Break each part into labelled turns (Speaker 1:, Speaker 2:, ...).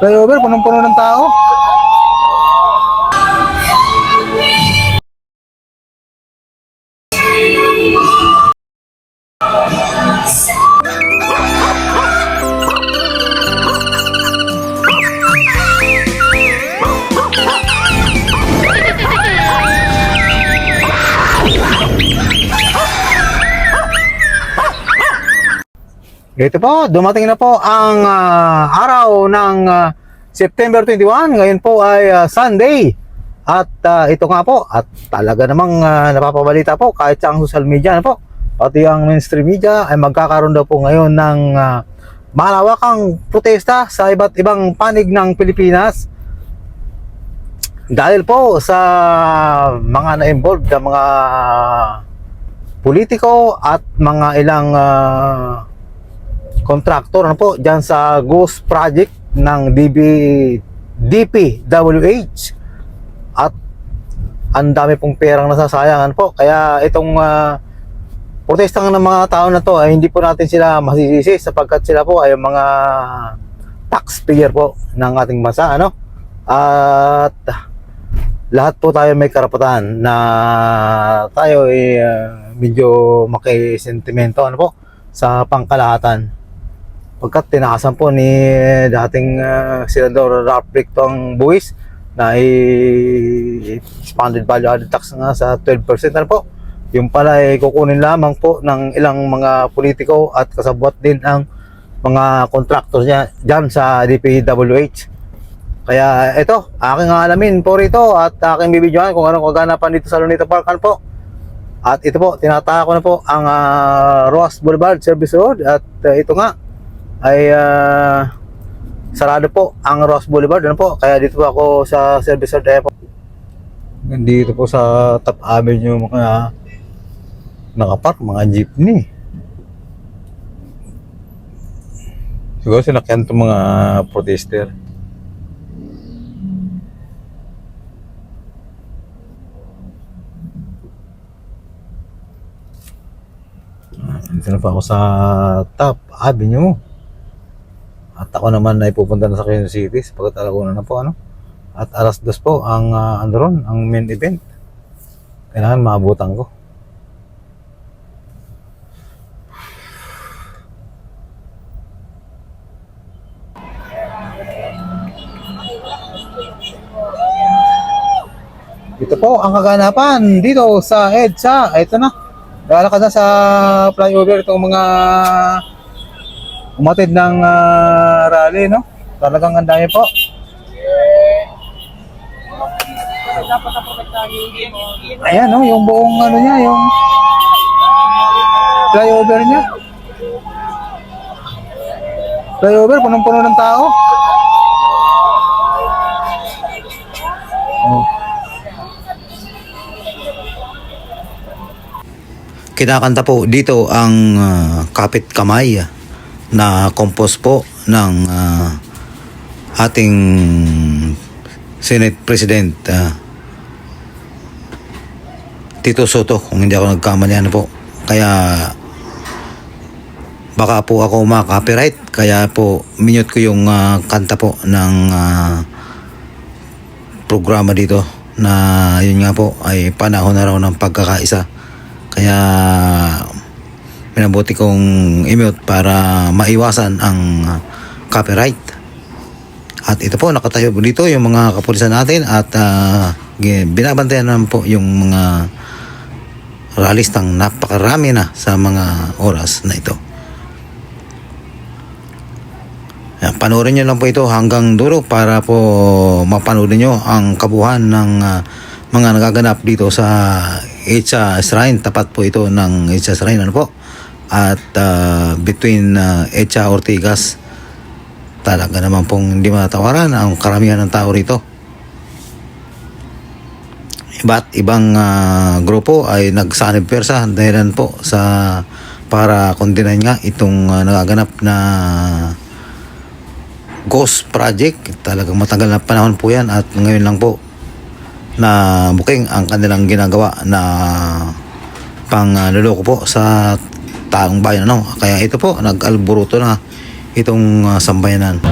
Speaker 1: Flyover, punong-puno ng tao. Ito po, dumating na po ang ah, araw ng ah, September 21. Ngayon po ay ah, Sunday. At ah, ito nga po, at talaga namang ah, napapabalita po kahit sa ang social media na po. Pati ang mainstream media ay magkakaroon daw po ngayon ng ah, malawakang protesta sa iba't ibang panig ng Pilipinas. Dahil po sa mga na-involved na mga politiko at mga ilang ah, contractor ano po diyan sa Ghost Project ng DB DPWH at ang dami pong perang nasasayangan po. Kaya itong uh, protesta ng mga tao na to ay hindi po natin sila masisisi sapagkat sila po ay mga taxpayer po ng ating bansa ano? At lahat po tayo may karapatan na tayo ay uh, medyo makisentimento ano po sa pangkalahatan pagkat tinakasan po ni dating uh, Senador Ralph Ricto ang buwis na i-expanded value added tax nga sa 12% ano po? Yung pala ay kukunin lamang po ng ilang mga politiko at kasabwat din ang mga contractors niya dyan sa DPWH kaya ito aking alamin po rito at aking bibidyohan kung anong kaganapan dito sa Lunita Park. Ano po? At ito po tinataka ko na po ang uh, Ross Boulevard Service Road at uh, ito nga ay ah, sarado po ang Ross Boulevard. Ano po? Kaya dito po ako sa service road kaya po sa Top Avenue mga nakapark mga jeepney. Siguro sinakyan itong mga protester. Dito na pa ako sa Top Avenue. At ako naman ay pupunta na sa Quezon City sapagkat alauna na po ano. At alas dos po ang uh, ano ron, ang main event. Kailangan maabutan ko. Ito po ang kaganapan dito sa EDSA. Ito na. Lalakad na sa flyover itong mga umatid ng ah, rally, no? Talagang ang dami po. Ayan, no? Yung buong ano niya, yung flyover niya. Flyover, punong-puno ng tao. Oh. kinakanta po dito ang ah, kapit kamay na compose po ng ah, ating Senate President ah, Tito Soto kung hindi ako nagkamali ano po. Kaya baka po ako ma-copyright kaya po minute ko yung ah, kanta po ng ah, programa dito na yun nga po ay panahon na raw ng pagkakaisa. Kaya minabuti kong i-mute para maiwasan ang uh, copyright. At ito po, nakatayo po dito yung mga kapulisan natin at uh, binabantayan naman po yung mga realistang napakarami na sa mga oras na ito. Yan, panoorin nyo lang po ito hanggang dulo para po mapanood nyo ang kabuhan ng ah, mga nagaganap dito sa Itza Shrine. Tapat po ito ng Itza Shrine. Ano po? At ah, between uh, Itza Ortigas, talaga naman pong hindi matatawaran ang karamihan ng tao rito. Iba't ibang ah, grupo ay nagsanib persa dahilan po sa para kondinahin nga itong ah, nagaganap na Ghost Project. Talagang matagal na panahon po yan at ngayon lang po na booking ang kanilang ginagawa na pang uh, luloko po sa taong bayan. Ano? Kaya ito po, nag-alburuto na itong uh, sambayanan.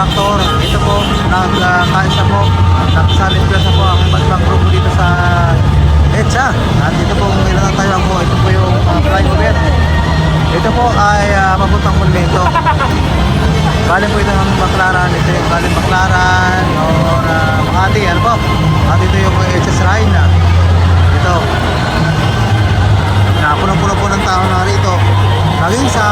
Speaker 1: Kontraktor, ito po, nagkaisa po, nagsalit plaza po ang iba't grupo dito sa EDSA. At ito po, ilang tayo po, ito po yung uh, flyover. Ito po ay uh, papuntang Monumento. Galing po ito ng Baclaran, ito yung galing Baclaran, or uh, Makati, ano po? At ito yung EDSA Shrine. ah. Ito, na punong-puno po ng tao na rito. Laging sa